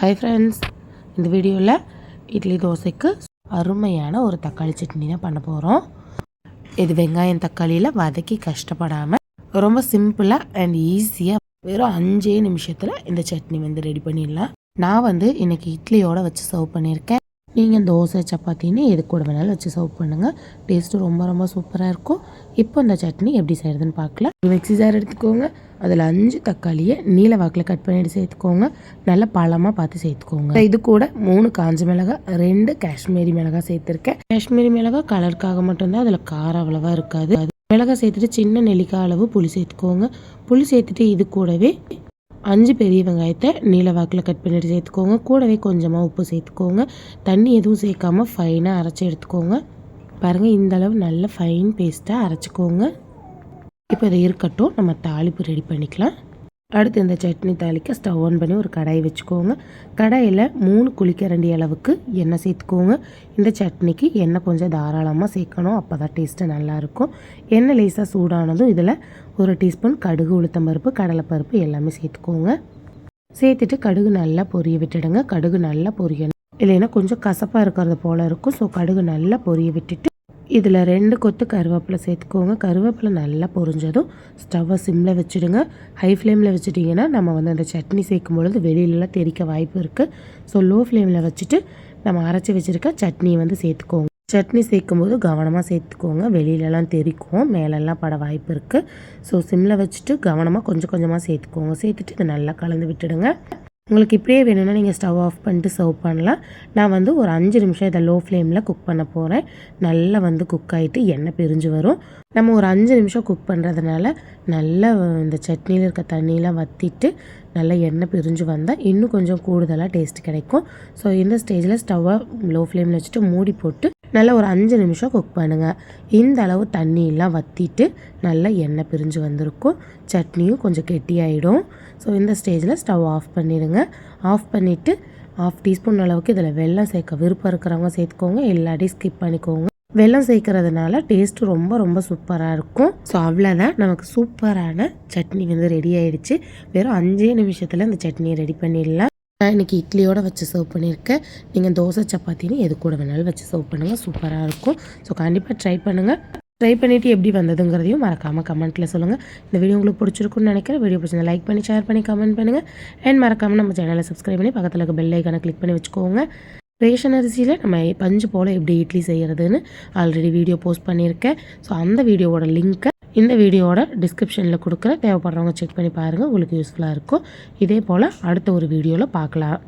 Hi friends இந்த வீடியோவில் இட்லி தோசைக்கு அருமையான ஒரு தக்காளி சட்னி தான் பண்ண போகிறோம் இது வெங்காயம் தக்காளியில் வதக்கி கஷ்டப்படாமல் ரொம்ப சிம்பிளாக அண்ட் ஈஸியாக வெறும் அஞ்சே நிமிஷத்தில் இந்த சட்னி வந்து ரெடி பண்ணிடலாம். நான் வந்து இன்றைக்கி இட்லியோடு வச்சு சர்வ் பண்ணியிருக்கேன். நீங்கள் தோசை சப்பாத்தின்னு எது கூட வேணாலும் வச்சு சர்வ் பண்ணுங்கள் டேஸ்ட்டு ரொம்ப ரொம்ப சூப்பராக இருக்கும். இப்போ இந்த சட்னி எப்படி செய்கிறதுன்னு பார்க்கலாம். ஒரு மிக்ஸி ஜார் எடுத்துக்கோங்க. அதில் அஞ்சு தக்காளியை நீல வாக்கில் கட் பண்ணிட்டு சேர்த்துக்கோங்க. நல்லா பழமாக பார்த்து சேர்த்துக்கோங்க. இது கூட மூணு காஞ்ச மிளகாய் ரெண்டு காஷ்மீரி மிளகாய் சேர்த்துருக்கேன். காஷ்மீரி மிளகாய் கலருக்காக மட்டும்தான். அதில் காரம் அவ்வளோவா இருக்காது. அது மிளகாய் சேர்த்துட்டு சின்ன நெல்லிக்காய் அளவு புளி சேர்த்துக்கோங்க. புளி சேர்த்துட்டு இது கூடவே அஞ்சு பெரிய வெங்காயத்தை நீல வாக்கில் கட் பண்ணிட்டு சேர்த்துக்கோங்க. கூடவே கொஞ்சமாக உப்பு சேர்த்துக்கோங்க. தண்ணி எதுவும் சேர்க்காம ஃபைனாக அரைச்சி எடுத்துக்கோங்க. பாருங்கள் இந்த அளவு நல்ல ஃபைன் பேஸ்ட்டாக அரைச்சிக்கோங்க. இப்போ இது இருக்கட்டும் நம்ம தாளிப்பு ரெடி பண்ணிக்கலாம். அடுத்து இந்த சட்னி தாளிக்க ஸ்டவ் ஆன் பண்ணி ஒரு கடாய் வச்சுக்கோங்க. கடாயில் மூணு குளிக்கரண்டி அளவுக்கு எண்ணெய் சேர்த்துக்கோங்க. இந்த சட்னிக்கு எண்ணெய் கொஞ்சம் தாராளமாக சேர்க்கணும். அப்போ தான் டேஸ்ட்டு நல்லாயிருக்கும். எண்ணெய் லேசாக சூடானதும் இதில் ஒரு டீஸ்பூன் கடுகு உளுத்தம் பருப்பு கடலைப்பருப்பு எல்லாமே சேர்த்துக்கோங்க. சேர்த்துட்டு கடுகு நல்லா பொரிய விட்டுடுங்க. கடுகு நல்லா பொரியணும். இல்லைன்னா கொஞ்சம் கசப்பாக இருக்கிறது போல் இருக்கும். ஸோ கடுகு நல்லா பொரிய விட்டுட்டு இதில் ரெண்டு கொத்து கருவேப்பிலை சேர்த்துக்கோங்க. கருவேப்பிலை நல்லா பொரிஞ்சதும் ஸ்டவ்வை சிம்மில் வச்சுடுங்க. ஹை ஃப்ளேமில் வச்சுட்டிங்கன்னா நம்ம வந்து அந்த சட்னி சேர்க்கும் பொழுது வெளியிலலாம் தெறிக்க வாய்ப்பு இருக்குது ஸோ லோ ஃப்ளேமில் வச்சுட்டு நம்ம அரைச்சி வச்சுருக்க சட்னியை வந்து சேர்த்துக்கோங்க. சட்னி சேர்க்கும்போது கவனமாக சேர்த்துக்கோங்க. வெளியிலலாம் தெறிக்கும். மேலெல்லாம் பட வாய்ப்பு இருக்குது ஸோ சிம்மில் வச்சுட்டு கவனமாக கொஞ்சம் கொஞ்சமாக சேர்த்துக்கோங்க. சேர்த்துட்டு இதை நல்லா கலந்து விட்டுடுங்க. உங்களுக்கு இப்படியே வேணும்னா நீங்கள் ஸ்டவ் ஆஃப் பண்ணிட்டு சர்வ் பண்ணலாம். நான் வந்து ஒரு அஞ்சு நிமிஷம் இதை லோ ஃப்ளேமில் குக் பண்ண போகிறேன் நல்லா வந்து குக் ஆகிட்டு எண்ணெய் பிரிஞ்சு வரும். நம்ம ஒரு அஞ்சு நிமிஷம் குக் பண்ணுறதுனால நல்லா இந்த சட்னியில் இருக்க தண்ணியெலாம் வற்றிட்டு நல்லா எண்ணெய் பிரிஞ்சு வந்தால் இன்னும் கொஞ்சம் கூடுதலாக டேஸ்ட் கிடைக்கும். ஸோ இந்த ஸ்டேஜில் ஸ்டவ்வை லோ ஃப்ளேமில் வச்சுட்டு மூடி போட்டு நல்லா ஒரு அஞ்சு நிமிஷம் குக் பண்ணுங்கள் இந்த அளவு தண்ணியெல்லாம் வற்றிட்டு நல்லா எண்ணெய் பிரிஞ்சு வந்திருக்கும். சட்னியும் கொஞ்சம் கெட்டியாயிடும். ஸோ இந்த ஸ்டேஜில் ஸ்டவ் ஆஃப் பண்ணிடுங்க. ஆஃப் பண்ணிவிட்டு ஆஃப் டீஸ்பூன் அளவுக்கு இதில் வெல்லம் சேர்க்க விருப்பம் இருக்கிறவங்க சேர்த்துக்கோங்க. இல்லாட்டி ஸ்கிப் பண்ணிக்கோங்க. வெல்லம் சேர்க்கறதுனால டேஸ்ட்டு ரொம்ப ரொம்ப சூப்பராக இருக்கும். ஸோ அவ்வளோதான். நமக்கு சூப்பரான சட்னி வந்து ரெடி ஆயிடுச்சு. வெறும் அஞ்சே நிமிஷத்தில் இந்த சட்னியை ரெடி பண்ணிடலாம். நான் இன்றைக்கி இட்லியோடு வச்சு சர்வ் பண்ணியிருக்கேன். நீங்கள் தோசை சப்பாத்தின்னு எது கூட வேணாலும் வச்சு சர்வ் பண்ணுங்கள் சூப்பராக இருக்கும். ஸோ கண்டிப்பாக ட்ரை பண்ணுங்கள் ட்ரை பண்ணிவிட்டு எப்படி வந்ததுங்கிறதையும் மறக்காமல் கமெண்ட்டில் சொல்லுங்கள் இந்த வீடியோ உங்களுக்கு பிடிச்சிருக்குன்னு நினைக்கிறேன். வீடியோ பிடிச்சிருந்தா லைக் பண்ணி ஷேர் பண்ணி கமெண்ட் பண்ணுங்கள் அண்ட் மறக்காமல் நம்ம சேனலை சப்ஸ்கிரைப் பண்ணி பக்கத்தில் இருக்க பெல் ஐக்கானை கிளிக் பண்ணி வச்சுக்கோங்க. ரேஷன் அரிசியில் நம்ம பஞ்சு போல் எப்படி இட்லி செய்கிறதுன்னு ஆல்ரெடி வீடியோ போஸ்ட் பண்ணியிருக்கேன். ஸோ அந்த வீடியோவோட லிங்க்கை இந்த வீடியோவோட டிஸ்கிரிப்ஷனில் கொடுக்குற தேவைப்படுறவங்க செக் பண்ணி பாருங்கள் உங்களுக்கு யூஸ்ஃபுல்லாக இருக்கும். இதே போல் அடுத்த ஒரு வீடியோவில் பார்க்கலாம்.